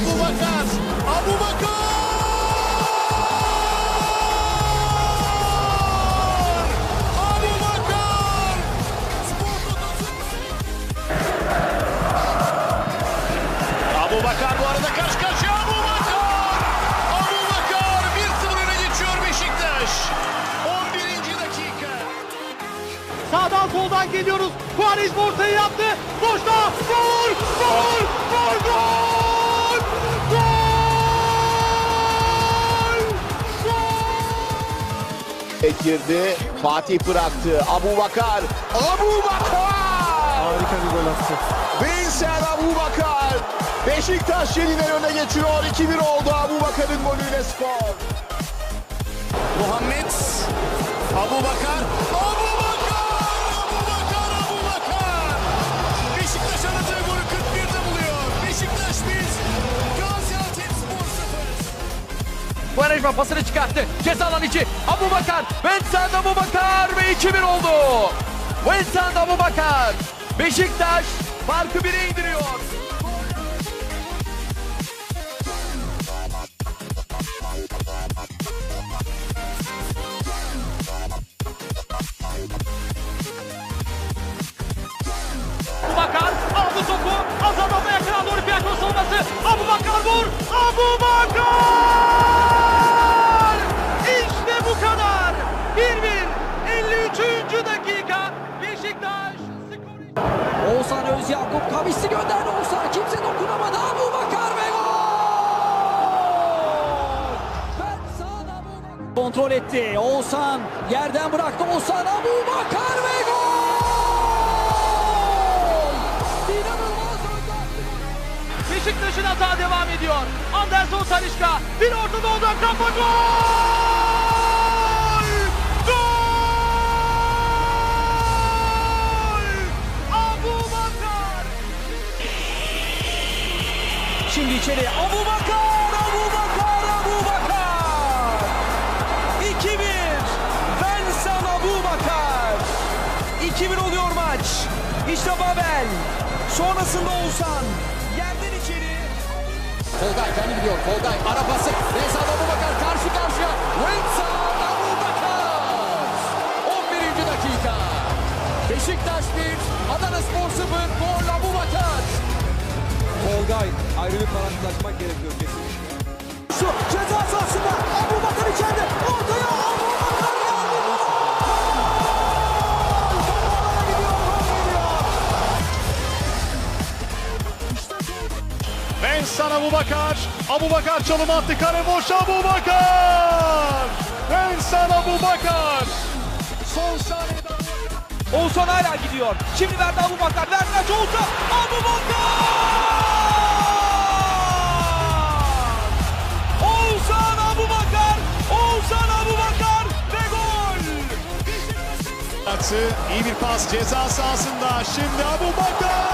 Abu Bakar. Abu Bakar. Abu Bakar. Abu Bakar bu arada karşı karşıya Abu Bakar. Abu Bakar 1-0 öne geçiyor Beşiktaş. 11. dakika. Sağdan soldan geliyoruz. Quaresma ortaya yaptı. Boşta. Vur! Vur! Vur! Gol! Girdi. Fatih bıraktı. Abu Bakar. Abu Bakar! Harika bir gol attı. Vincent Abu Bakar. Beşiktaş yeniden öne geçiyor. 2-1 oldu Abu Bakar'ın golüyle skor. Muhammed. Abu Bakar. Abu 0. Quaresma pasını çıkarttı. Ceza alan içi. Abu Bakar. Vincent Abu Bakar ve 2-1 oldu. Vincent Abu Bakar. Beşiktaş farkı 1'e indiriyor. Abu Bakar aldı topu. Azad Abla yakına doğru Piyakos savunması. Abu Bakar vur. Abu Bakar! Oğuzhan Özyakup kavisli gönderdi Oğuzhan. Kimse dokunamadı. Abu Bakar ve gol! Kontrol etti. Oğuzhan yerden bıraktı. Oğuzhan Abu Bakar ve gol! İnanılmaz. Beşiktaş'ın hata devam ediyor. Anderson Talişka bir ortada gol! Gol! Şimdi içeri Abu Bakar, Abu Bakar, Abu Bakar. 2-1. Ben sana Abu Bakar. 2-1 oluyor maç. İşte Babel. Sonrasında Oğuzhan. Yerden içeri. Tolgay kendi gidiyor. Tolgay ara pası. Vincent Abu Bakar karşı karşıya. Vincent Abu Bakar. 11. dakika. Beşiktaş 1, Adana Spor 0, gol Abu Bakar. Tolgay ayrı bir karşılaşmak gerekiyor kesinlikle. Şu ceza sahasında Abu Bakar içeride. Ortaya Abu Bakar geldi. Geliyor. Vincent Abu Bakar. Abu Bakar çalım attı. Kare boş Abu Bakar. Vincent Abu Bakar. Son saniyede Oğuzhan hala gidiyor. Şimdi verdi Abu Bakar. Verdi Oğuzhan. Abu Bakar! İyi bir pas ceza sahasında. Şimdi Abu Bakar.